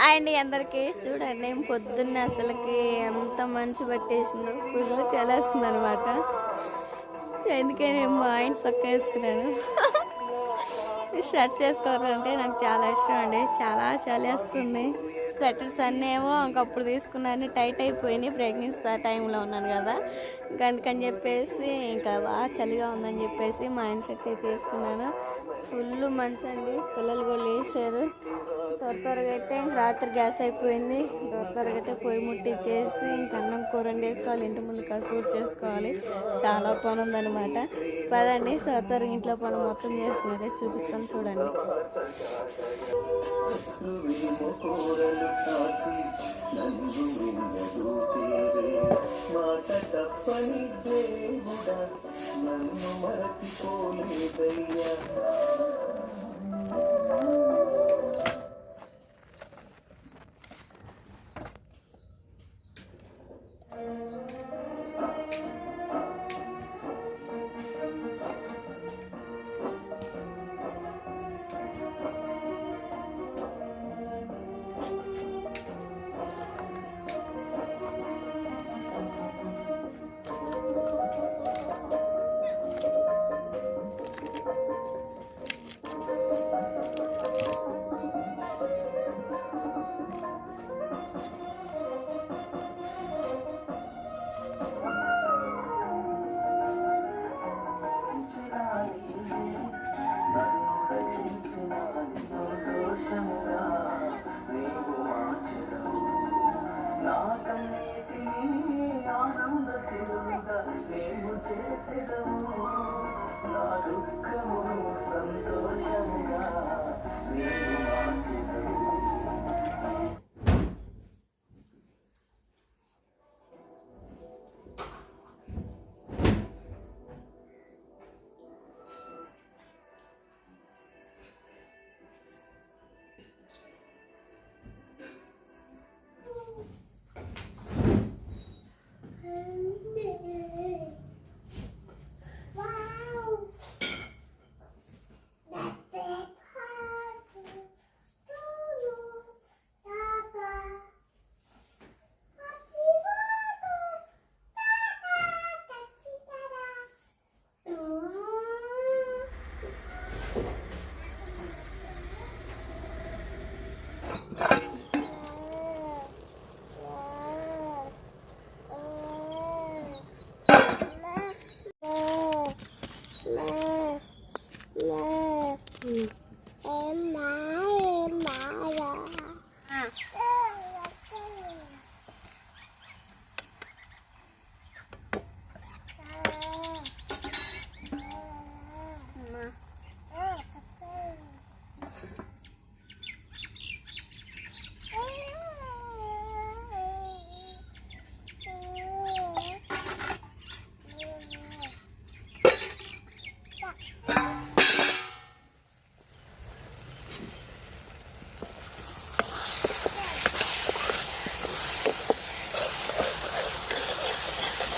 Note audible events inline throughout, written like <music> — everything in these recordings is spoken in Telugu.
హాయ్ అండి అందరికి. చూడండి పొద్దున్న అసలుకి ఎంత మంచి పట్టేసిందో. ఫుల్ చలేస్తుంది అనమాట ఎందుకే నేను మా ఆయన చొక్క వేసుకున్నాను. షర్ట్స్ వేసుకోవాలంటే నాకు చాలా ఇష్టం అండి. చాలా చలేస్తుంది. స్వెటర్స్ అన్నీ ఏమో ఇంకప్పుడు తీసుకున్నాను. టైట్ అయిపోయినాయి. ప్రెగ్నెన్సీ టైంలో ఉన్నాను కదా. అందుకని చెప్పేసి ఇంకా బాగా చలిగా ఉందని చెప్పేసి మా ఆయన షర్ట్ అయితే తీసుకున్నాను ఫుల్ మంచి అండి పిల్లలు కూడా లేసారు త్వర త్వరగా అయితే రాత్రి గ్యాస్ అయిపోయింది. త్వర త్వరగా అయితే పొయ్యి ముట్టించేసి ఇంక అన్నం కూర వేసుకోవాలి ఇంటి ముందు కసూరు చేసుకోవాలి. చాలా పని ఉందన్నమాట పదండి త్వర త్వరగా ఇంట్లో పని మొత్తం చేసుకున్నదే చూపిస్తాం చూడండి. మాట తప్పని దేవుడా నన్ను మరచిపోలేదయ్యా. Deus.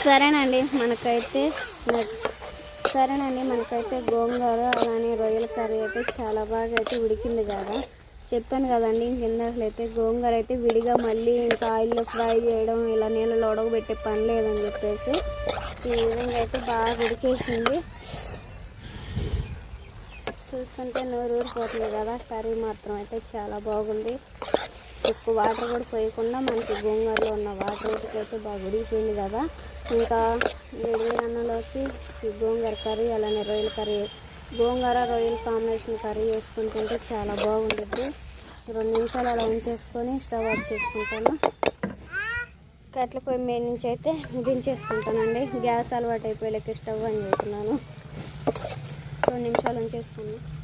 సరేనండి మనకైతే సరేనండి మనకైతే గోంగూర అలానే రొయ్యల కర్రీ అయితే చాలా బాగా అయితే ఉడికింది కదా. చెప్పాను కదండి ఇంకెందాకలు గోంగూర అయితే విడిగా మళ్ళీ ఇంకా ఆయిల్లో ఫ్రై చేయడం ఇలా నీళ్ళలో ఉడకబెట్టే పని లేదని చెప్పేసి ఈ విధంగా అయితే బాగా ఉడికేసింది. చూస్తుంటే నూరు ఊరిపోతుంది కదా కర్రీ మాత్రం అయితే చాలా బాగుంది. ఎక్కువ వాటర్ కూడా పోయకుండా మనకి గోంగూరలో ఉన్న వాటర్ అయితే బాగా ఉడికిపోయింది కదా. ఇంకా వేడి అన్నంలోకి ఈ గోంగూర కర్రీ అలానే రొయ్యల కర్రీ గోంగూర రొయ్యల కాంబినేషన్ కర్రీ వేసుకుంటుంటే తింటే చాలా బాగుంటుంది రెండు నిమిషాలు అలా ఉంచేసుకొని స్టవ్ ఆఫ్ చేసుకుంటాను. కట్ల పొయ్యి మీద నుంచి అయితే దించేసుకుంటానండి. గ్యాస్ అలవాటు అయిపోయేలకి స్టవ్ అని చెప్తున్నాను రెండు నిమిషాలు ఉంచేసుకున్నాను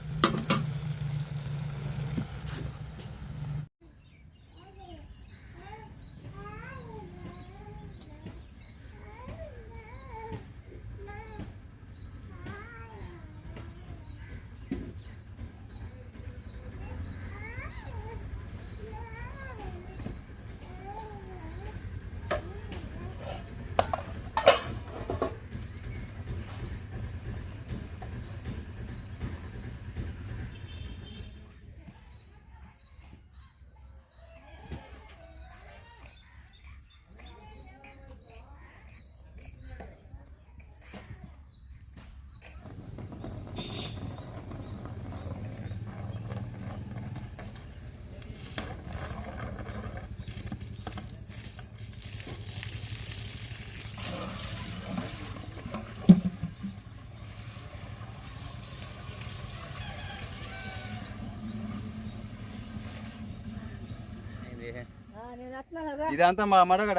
ఇదంతా మా మడగడ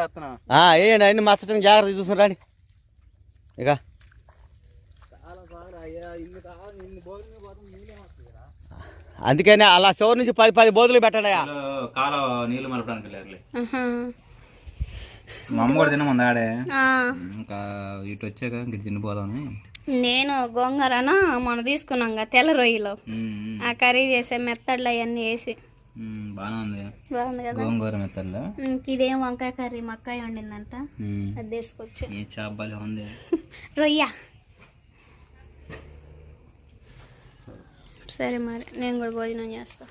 వేయండి అన్ని మచ్చటం జాగ్రత్త ఇక. పోతే నీళ్ళే వస్తాయిరా అందుకనే అలా చివరి నుంచి పది పది బోధులు పెట్టడయా కాలో నీళ్ళు మలపడానికి. మా అమ్మ కూడా తినమంది ఆడే. ఆ, ఇంకా ఇటు వచ్చాక ఇంక తినిపోదామని నేను గోంగూరను మనం తీసుకున్నాం కదా తెల్ల రొయ్యలు. ఆ కర్రీ చేసే మెత్తడ్లు అవన్నీ వేసి. బాగానే ఉంది. బాగుంది కదా? గోంగూర మెత్తల్లో ఇదేం వంకాయ కర్రీ? మక్కాయ వండిందంట. అది తీసుకొచ్చి. ఈ చేపలు ఉంది. <laughs> రొయ్య. సరే మరి నేను కూడా భోజనం చేస్తా.